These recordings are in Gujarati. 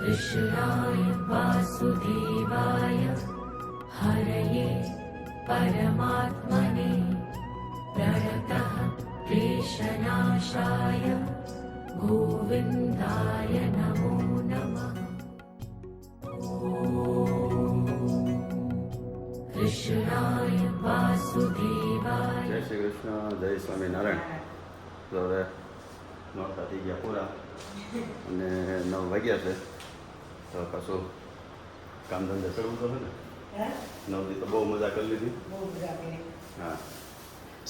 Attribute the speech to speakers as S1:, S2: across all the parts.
S1: कृष्णाय वासुदेवाय हरये परमात्मने प्रणतः क्लेशनाशाय गोविन्दाय नमो नमः कृष्णाय वासुदेवाय
S2: જય શ્રી કૃષ્ણ જય સ્વામિનારાયણ તો હવે નોરતા થઈ ગયા પૂરા અને નવ વાગ્યા છે તો પાછું કામ ધંધે કરવું તો ને. નવરી તો બહુ મજા કરી લીધી. હા.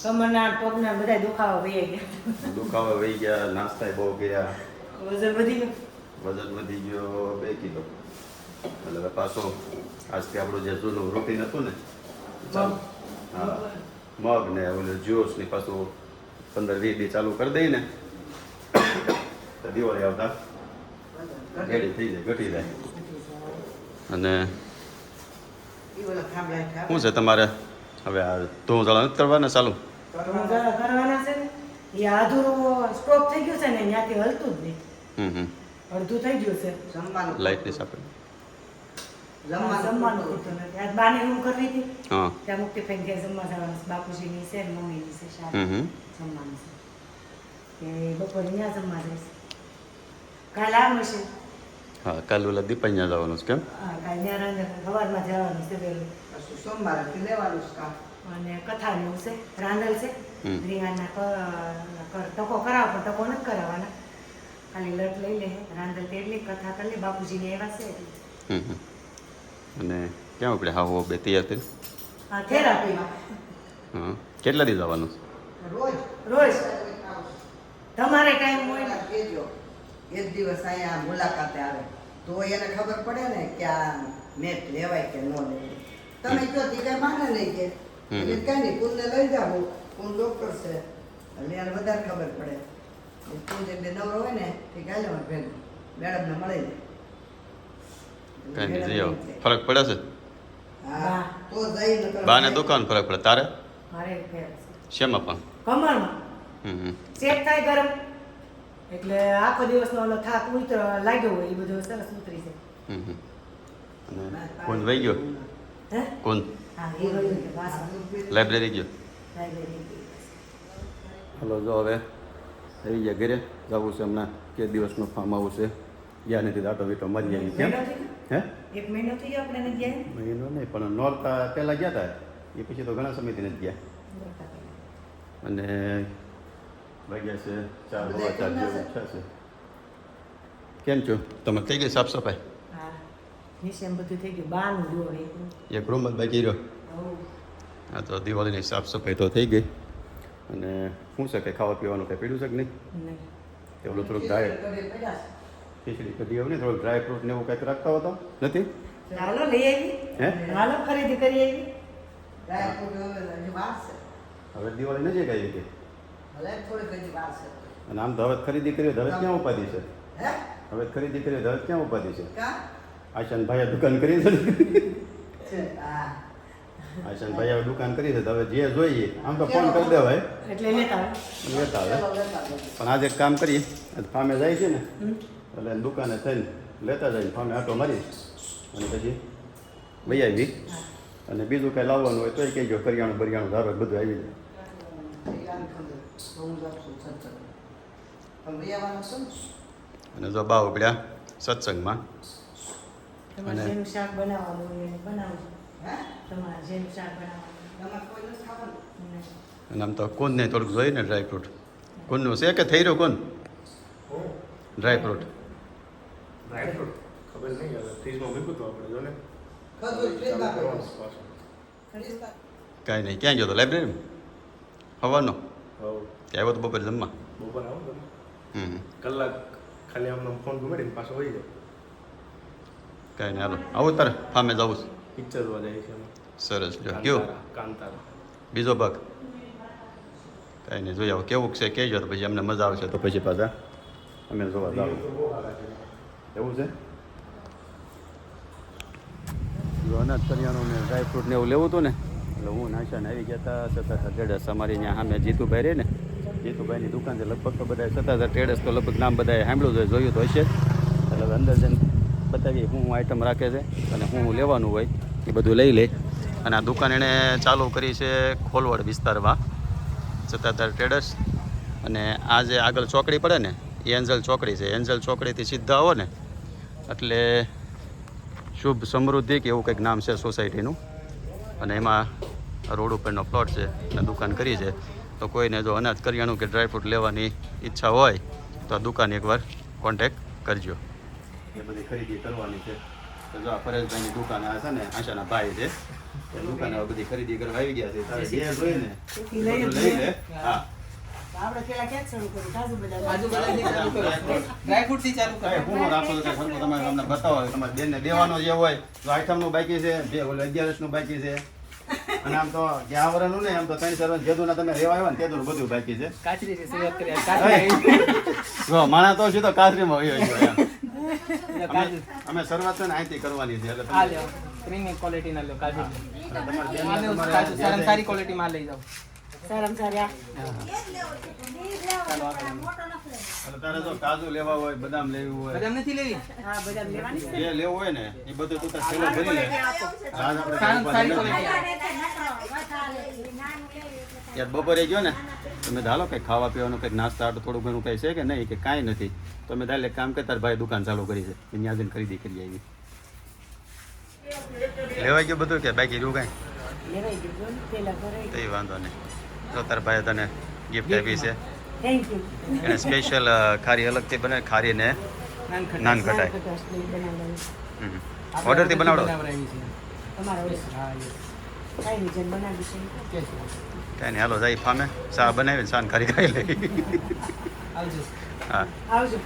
S3: કમરના પગના બધા દુખાવા વહી ગયા.
S2: દુખાવા વહી ગયા નાસ્તા બહુ કર્યા.
S3: વજન વધી ગયું?
S2: વજન વધી ગયો બે કિલો. એટલે પાછું આજથી આપણું જે જૂનું રૂટીન હતું ને હા. મગ ને ઓલું જ્યુસ ને પાછું પંદર વીસ દી ચાલુ કરી દઈએ ને. દિવાળી આવતા. રેડી થઈ જાય ઘટી જાય અને શું છે તમારે હવે આ ધૂમ જળા નથી કરવાના ચાલુ
S3: કરવાના છે ને એ અધૂરું સ્ટોપ થઈ ગયું છે ને ત્યાંથી હલતું જ નહીં
S2: હમ
S3: અડધું થઈ ગયું છે
S2: લાઇટની સાપે
S3: જમવાનું પૂરતું નથી આજ બાની હું કરવી હતી
S2: હા
S3: ત્યાં મુક્તિ ફેંક ગયા જમવા જવાનું છે બાપુજીની છે ને મમ્મીની છે
S2: હમ
S3: જમવાનું છે કે બપોરે ત્યાં જમવા જઈશ કાલે છે
S2: હા કાલ ઓલા દીપાઈ જવાનું છે કેમ?
S3: હા કાલ ત્યાં રાંધે સવારમાં જવાનું છે વહેલું.
S4: સોમવારથી લેવાનું છે કામ.
S3: અને લેવું છે રાંધલ છે.
S2: હમ.
S3: રીંગણના ટકો કરાવો પણ ટકો નથી કરાવવાના. ખાલી લટ લઈ લે રાંધલ તેડલી કથા કરી લે બાપુજીને એવા છે એટલે.
S2: હમ હમ. અને ક્યાં આપણે હા હો બે તૈયાર થઈ
S3: હા થેરાપીમાં
S2: હા કેટલા દી જવાનું? છે
S4: રોજ.
S3: રોજ. તમારે ટાઈમ હોય ને.
S4: એક દિવસ અહીંયા મુલાકાતે આવે. તો એને ખબર પડે ને કે આ મેટ લેવાય કે ન લેવાય. તમે જો દીકરા માને નહીં કે. એટલે કઈ નહીં કુંદને લઈ જાવ કુંદ ડોક્ટર છે? એટલે એને વધારે ખબર પડે. કુંદ એટલે નવરો હોય ને તે ગાલે ભેગ. મેડમને મળી જાય
S2: ફરક પડે છે?
S4: હા તો જઈ
S2: બાને દુકાન ફરક પડે. તારે?
S3: મારે
S2: શેમાં પણ?
S3: કમરમાં
S2: હમ
S3: થાય ગરમ? એટલે આખો દિવસનો ઓલો થાક ઉતર લાગ્યો હોય એ બધો સરસ ઉતરી જાય.
S2: કોણ વહી ગયો?
S3: હે?
S2: કોણ? લાઇબ્રેરી ગયો? હલો જો હવે આવી ગયા ઘરે. જવું છે હમણાં કે દિવસનું ફાર્મ આવશે છે. ગયા નથી દાટો વીટો મરી આવી કેમ? હે?
S3: એક મહિનો થઈ ગયો આપણે ગયા?
S2: મહિનો નહીં પણ નોરતા પહેલાં ગયા હતા એ પછી તો ઘણા સમયથી નથી ગયા. અને વાગ્યા છે ચાર હવા ચાર જેવું છે. કેમ છો? તમે થઈ ગઈ સાફ સફાઈ?
S3: એમ બધું થઈ ગયું. જુઓ
S2: એક રૂમ જ બાકી રહ્યો. હા તો દિવાળીની સાફ સફાઈ તો થઈ ગઈ. અને શું છે કે ખાવા પીવાનું કંઈ પીડ્યું છે કે નહીં. તે ઓલું થોડુંક ડ્રાય ખીચડી કઢી એવું નહીં થોડુંક ડ્રાય ફ્રૂટ ને એવું કંઈક રાખતા હતો? નથી?
S3: ચાલો લઈ આવી.
S2: હે?
S3: ખરીદી કરી આવી.
S2: હવે દિવાળી નજીક આવી હતી અને આમ તો હવે ખરીદી ધવત તો હવે ક્યાં ઉપાધિ છે? હવે ખરીદી દીકરીઓ ધવત તો હવે ક્યાં ઉપાધિ છે?
S4: કા?
S2: આશાન ભાઈએ દુકાન કરી છે. ને આશાન ભાઈએ હવે દુકાન કરી છે તો હવે જે જોઈએ આમ તો ફોન કરી દેવાય.
S3: એટલે લેતા આવે.
S2: પણ આજે એક કામ કરીએ આજ ફામે જાય છે ને. એટલે દુકાને થઈને લેતા જાય ફામે આટો મારી અને પછી લઈ આવી અને બીજું કાંઈ લાવવાનું હોય તોય કહેજો કરિયાણું બરિયાણું ધારો બધું આવી જાય. અને જો બા ઉપડ્યા સત્સંગમાં.
S3: તમારે
S2: અને-
S3: જેનું શાક બનાવવાનું હોય એને બનાવજો.
S4: હે?
S3: તમારે જેનું શાક બનાવવાનું.
S2: અને આમ તો કોનને થોડુંક જોઈએ ને ડ્રાય ફ્રૂટ કોનનું છે કે થઈ રહ્યું કોણ ડ્રાયફ્રૂટ
S5: ડ્રાયફ્રૂટ ખબર નહીં ફ્રીજમાં મૂક્યું આપણે.
S2: કાંઈ નહીં ક્યાં ગયો તો લાઇબ્રેરી હવાનો?
S5: હવ.
S2: આવ્યો તો બપોરે જમવા?
S5: બપોર આવો તમે.
S2: હમ.
S5: કલાક ખાલી આમનો ફોન ઘુમાડીને પાછો હોય જાય.
S2: કાંઈ નહીં હાલો. આવો તારે? ફામે જવું છે.
S5: પિક્ચર જોવા જાય છે
S2: સરસ જો. કયો?
S5: કાંતારા.
S2: બીજો ભાગ? કાંઈ નહીં જોઈ આવો. કેવું છે? કહેજો તો પછી અમને મજા આવશે. તો પછી પાછા અમે જોવા જાવ એવું છે? જો અનાજ કરિયાણું ને ડ્રાય ફ્રૂટ ને એવું લેવું હતું ને? એટલે હું નાશાને આવી ગયા હતા સત્તાધાર ટ્રેડર્સ અમારી ત્યાં સામે જીતુભાઈ રહે ને. જીતુભાઈની દુકાન છે લગભગ તો બધા સત્તાધાર ટ્રેડર્સ તો લગભગ નામ બધાએ સાંભળ્યું હોય જોયું તો હશે. એટલે અંદર જઈને બતાવીએ શું આઈટમ રાખે છે અને હું લેવાનું હોય એ બધું લઈ લે. અને આ દુકાન એણે ચાલુ કરી છે ખોલવડ વિસ્તારમાં સત્તાધાર ટ્રેડર્સ અને આ જે આગળ ચોકડી પડે ને, એ એન્જલ ચોકડી છે. એન્જલ ચોકડીથી સીધા આવો ને. એટલે શુભ સમૃદ્ધિ કે એવું કંઈક નામ છે સોસાયટીનું અને એમાં રોડ ઉપરનો પ્લોટ છે અને દુકાન કરી છે. તો કોઈને જો અનાજ કરિયાણું કે ડ્રાયફ્રૂટ લેવાની ઈચ્છા હોય તો આ દુકાન એકવાર કોન્ટેક કરજો. એ બધી ખરીદી કરવાની છે. તો જો આ પરેશભાઈની દુકાન આ છે ને આશાના ભાઈ છે. દુકાને બધી ખરીદી કરવા આવી ગયા છે. તારે જે જોઈએ ને લઈ લે. હા.
S3: આપણે પેલા ક્યાં શરૂ કર્યું? કાજુ બદામ.
S6: કાજુ કરો ડ્રાયફ્રૂટથી ચાલુ કરો
S2: હું રાખો તો સરખું તમારે તમને બતાવો. તમારે બેનને દેવાનો જે હોય તો આઈટમનું બાકી છે બે ઓલું અગિયારસનું બાકી છે. અને આમ તો જે આ વરસનું ને આમ તો ત્રણ ચાર જેદુના તમે રેવા આવ્યા ને તેદુનું બધું બાકી છે.
S6: કાચરી થી શરૂઆત કરી કાચરી
S2: માણા તો સીધો કાચરીમાં હોય હોય અમે શરૂઆત છે ને અહીંથી કરવાની છે એટલે
S6: આ લ્યો પ્રીમિયમ ક્વોલિટી ના લ્યો
S2: કાચરી. તમારે
S6: સારી ક્વોલિટી માં લઈ જાઓ.
S3: સારામાં સારા.
S2: તારે જો કાજુ લેવા હોય બદામ લેવું હોય.
S6: બદામ નથી લેવી?
S3: હા બદામ લેવાની છે.
S2: જે લેવું હોય ને એ બધું તું તાર થેલો ભરી લે. આજ આપણે
S6: સારી
S2: બપોરે
S6: ક્વોલિટી
S2: યાર બપોરે ગયો ને તમે ધાલો કંઈક ખાવા પીવાનું કંઈક નાસ્તા આટલું થોડું ઘણું કંઈ છે કે નહીં કે કાંઈ નથી. તમે તાલે એક કામ કરતા ભાઈ દુકાન ચાલુ કરી છે. ત્યાં જઈને ખરીદી કરી આવી લેવાય ગયું બધું કે બાકી રહ્યું કાંઈ? તો એ વાંધો નહીં. તો તાર ભાઈ તને ગિફ્ટ આપી છે.
S3: થેન્ક યુ
S2: એને સ્પેશિયલ ખારી અલગથી બને ખારી ને
S6: નાન
S2: કટાય ઓર્ડરથી બનાવડો.
S3: કઈ
S2: હાલો જાય ફામે. ચા બનાવી સાન ખારી ખાઈ લઈ.
S6: આવજો.
S2: હા.
S3: આવજો.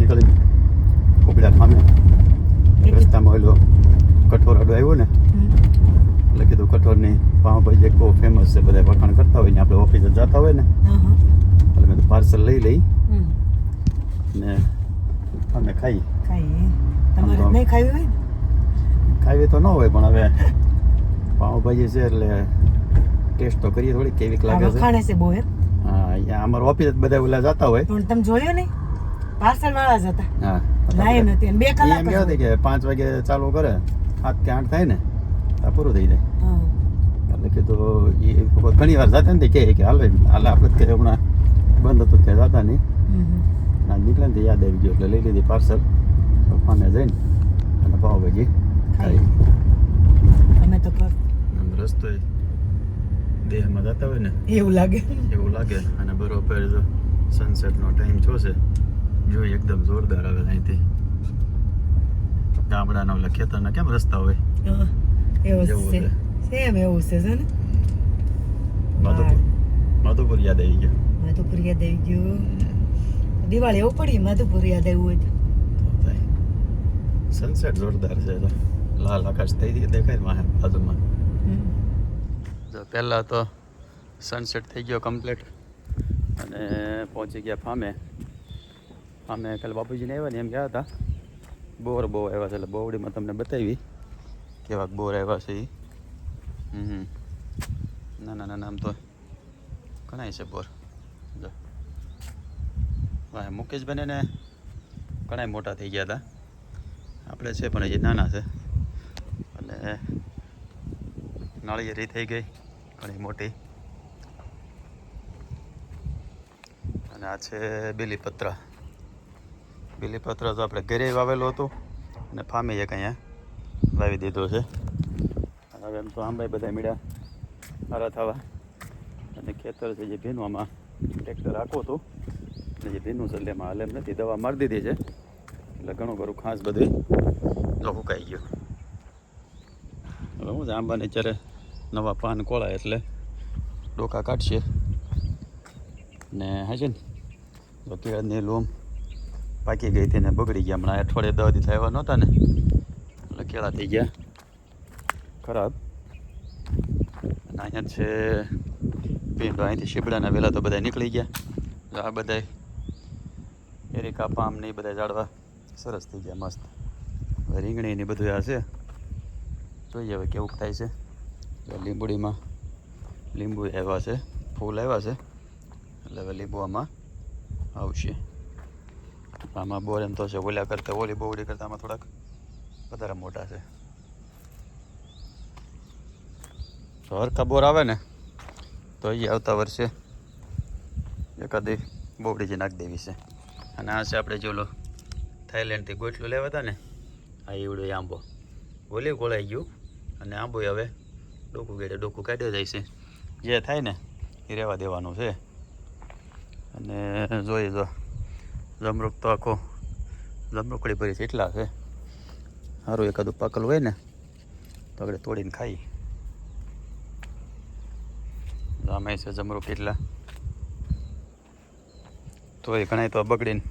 S2: નીકળી કોપડા ફામે. રસ્તામાં ઓલો કઠોર આડો આવ્યો ને કીધું કઠોરની પાઉંભાજી એક બહુ ફેમસ છે બધા વખાણ કરતા હોય ને આપણે ઓફિસે જતા હોય ને. એટલે મેં પાર્સલ લઈ લઈ ને અમે ખાઈ
S3: ખાવી હોય
S2: ખાવી તો ન હોય પણ હવે પાઉંભાજી છે એટલે ટેસ્ટ તો કરીએ થોડી કેવીક
S3: આ
S2: લાગે છે.
S3: ખાણે છે બહુ એમ.
S2: હા અહીંયા અમારા ઓફિસ બધા ઓલા જતા હોય.
S3: પણ તમે જોયું નહીં? પાર્સલ વાળા જ હતા.
S2: હા
S3: લાઈન હતી બે કલાક
S2: એમ કહેવાતી કે પાંચ વાગે ચાલુ કરે સાત કે આઠ થાય ને. તો પૂરું થઈ જાય
S3: હા.
S2: એટલે કીધું એ ઘણી વાર જતા ને કહે કે હાલ હાલ આપણે જ કે હમણાં બંધ હતું ત્યાં જતા નહીં. ના. નીકળે ને યાદ આવી ગયું એટલે લઈ લીધી પાર્સલ. પપ્પાને જઈને અને પાવભાજી ખાઈ.
S3: અમે તો
S2: રસ્તો દેહમાં જતા હોય ને.
S3: એવું લાગે.
S2: એવું લાગે. અને બરોબર જો સનસેટનો ટાઈમ છો છે. જોઈ એકદમ જોરદાર આવે અહીંથી. ગામડાના ઓલા ખેતરના કેમ રસ્તા હોય?
S3: હા, એવું છે. સેમ એવું છે ને
S2: માધુપુર માધુપુર યાદ આવી ગયું
S3: માધુપુર યાદ આવી ગયું દિવાળી એવું પડી માધુપુર યાદ આવ્યું હોય તો
S2: સનસેટ જોરદાર છે તો. લાલ આકાશ થઈ દેખાય વાહે બાજુમાં. જો પહેલાં તો સનસેટ થઈ ગયો કમ્પ્લીટ અને પહોંચી ગયા ફામે. ફામે કાલે બાપુજીને આવ્યા ને એમ ગયા હતા. બોર બહુ આવ્યા છે એટલે બોવડીમાં તમને બતાવી. કેવા બોર આવ્યા છે એ હમ ના ના ના આમ તો ઘણાય છે બોર. જો. વાહ મુકેશભાઈને ને ઘણાય મોટા થઈ ગયા હતા આપણે છે પણ હજી નાના છે. અને નાળિયેરી થઈ ગઈ ઘણી મોટી. અને આ છે બીલીપત્ર. બીલીપત્ર તો આપણે ઘરે વાવેલું હતું અને ફામીએ એક વાવી દીધો છે. હવે એમ તો આંબાઈ બધા મીડા સારા થવા. અને ખેતર છે જે ભીનું આમાં ટ્રેક્ટર આખો હતું. અને જે ભીનું છે એટલે હાલ એમ નથી, દવા મારી દીધી છે. એટલે ઘણું ખરું, ખાસ બધું તો હુકાઈ ગયું. હવે હું આંબાને અત્યારે નવા પાન કોળાય એટલે ડોકા કાઢશે. ને હા છે ને, તો કેળની લૂમ પાકી ગઈ હતી ને બગડી ગયા. હમણાં અઠવાડિયે દવા દી થયા નહોતા ને. કેળા થઈ ગયા ખરાબ અને અહીંયા છે પીંડો અહીંથી શીપડાના વેલા તો બધા નીકળી ગયા આ બધા એરિકા પામ ને એ બધા ઝાડવા સરસ થઈ ગયા મસ્ત રીંગણી ને બધું આ છે જોઈએ હવે કેવું થાય છે લીંબુડીમાં લીંબુ આવ્યા છે ફૂલ આવ્યા છે એટલે હવે લીંબુ આમાં આવશે આમાં બોર એમ તો છે ઓલા કરતાં ઓલી બોવડી કરતાં આમાં થોડાક વધારે મોટા છે. તો હરખા આવે ને, તો એ આવતા વર્ષે એકાદી બોવડી જે નાખી દેવી છે. અને આ છે આપણે જોલો, થાઈલેન્ડથી ગોટલું લેવા હતા ને, આ એવડો આંબો. ઓલી ગોળાઈ ગયું, અને આંબો હવે ડોકું ગેડે ડોકું કાઢ્યો જાય છે. જે થાય ને એ રહેવા દેવાનું છે. અને જોઈએ જો, જમરૂક તો આખો જમરૂકડી ભરી છે, એટલા છે. સારું એકાદું પાકલ હોય ને, તો આપણે તોડીને ખાઈ. આમાં છે જમરું કેટલા? તો એ ઘણા તો બગડીને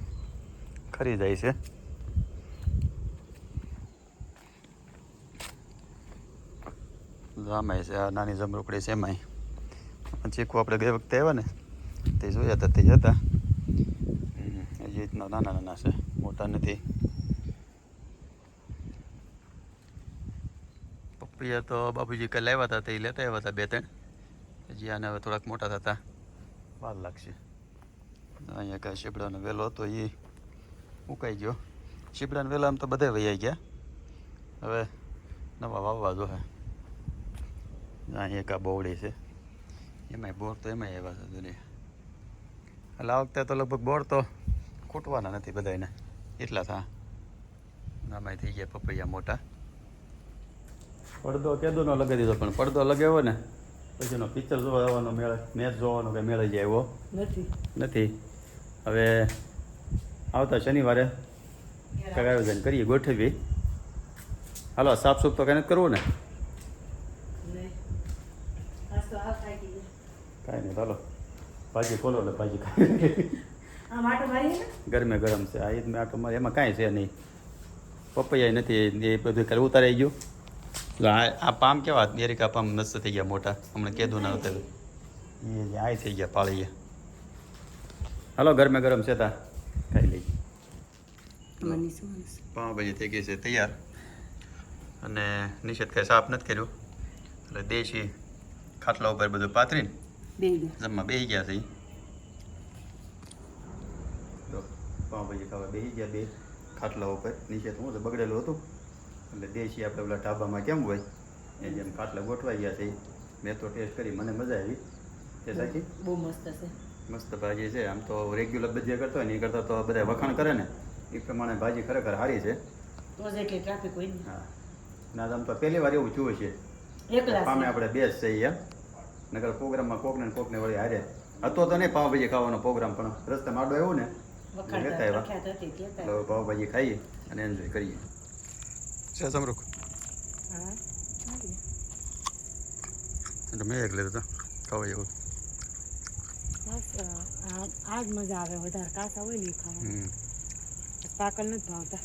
S2: ખરી જાય છે. જામાય છે આ નાની જમરૂકડી છે એમાંય. ચીકુ આપણે ગઈ વખતે આવ્યા ને, તે જોયા હતા તે હતા એ રીતના નાના નાના છે, મોટા નથી. પપૈયા તો બાપુજી કાલે લાવ્યા હતા તે લેતા આવ્યા હતા બે ત્રણ હજી આને હવે થોડાક મોટા થતા. વાર લાગશે. અહીંયા કાંઈ શીપડાનો વેલો હતો એ મુકાઈ ગયો. શીપડાનો વેલા આમ તો બધા વૈયા ગયા. હવે નવા વાવવા જો હે. અહીંયા આ બોવડી છે. એમાંય બોર તો એમાંય આવ્યા છે દુનિયા. એટલે આ વખતે તો લગભગ બોર તો ખૂટવાના નથી બધાને એટલા થા. આમાંય થઈ ગયા પપૈયા મોટા. પડદો કેદો નો લગાવી દીધો પણ પડદો લગાવ્યો ને પછી એનો પિક્ચર જોવા આવવાનો મેળ મેચ જોવાનો કે મેળ જાય એવો
S3: નથી.
S2: નથી. હવે આવતા શનિવારે આયોજન કરીએ ગોઠવી હાલો સાફ સુફ તો કંઈ કરવું ને? કાંઈ નહીં ચાલો ભાજી ખોલો એટલે ભાજી ખાઈ ગરમે ગરમ છે. આ ઈદમાં આટો મારે એમાં કાંઈ છે નહીં. પપૈયા નથી એ બધું ઉતારાઈ ગયું. આ આ પામ કેવા? એરિકા પામ મસ્ત થઈ ગયા મોટા. હમણાં કેદું ના ઉતરેલું એ આય થઈ ગયા પાળી ગયા હાલો ગરમે ગરમ છે તા. ખાઈ લઈ પાઉંભાજી થઈ ગઈ છે તૈયાર. અને નિષેધ કાંઈ સાફ નથી કર્યું. એટલે દેશી ખાટલા ઉપર બધું પાથરીને જમવા બેસી ગયા છે પાંચ બજે ખાવા બેસી ગયા બે ખાટલા ઉપર. તો હું બગડેલું હતું? એટલે દેશી આપણે પેલા ઢાબામાં કેમ હોય? એ જેમ ખાટલા ગોઠવાઈ ગયા છે. મેં તો ટેસ્ટ કરી મને મજા આવી. તે સાચી?
S3: બહુ મસ્ત છે.
S2: મસ્ત ભાજી છે. આમ તો રેગ્યુલર બધે કરતો હોય ને એ કરતાં તો બધા વખાણ કરે ને. એ પ્રમાણે ભાજી ખરેખર સારી છે.
S3: તો જ એટલી ટ્રાફિક હોય
S2: હા. ના આમ તો પહેલી વાર એવું જોયું છે.
S3: એકલા
S2: પામે આપણે બેસ છે એમ નગર પ્રોગ્રામમાં કોકને કોકને વળી હારે. હતો તો નહીં પાવભાજી ખાવાનો પ્રોગ્રામ પણ રસ્તામાં આડો આવ્યો ને. આવ્યા.
S3: કહેતા
S2: પાવભાજી ખાઈએ અને એન્જોય કરીએ. છે સમરૂખ. એટલે મેં એક લીધો હતો ખવાય એવું
S3: બસ આ આ જ મજા આવે વધારે કાસા હોય નહીં ખાવા પાકલ નથી ભાવતા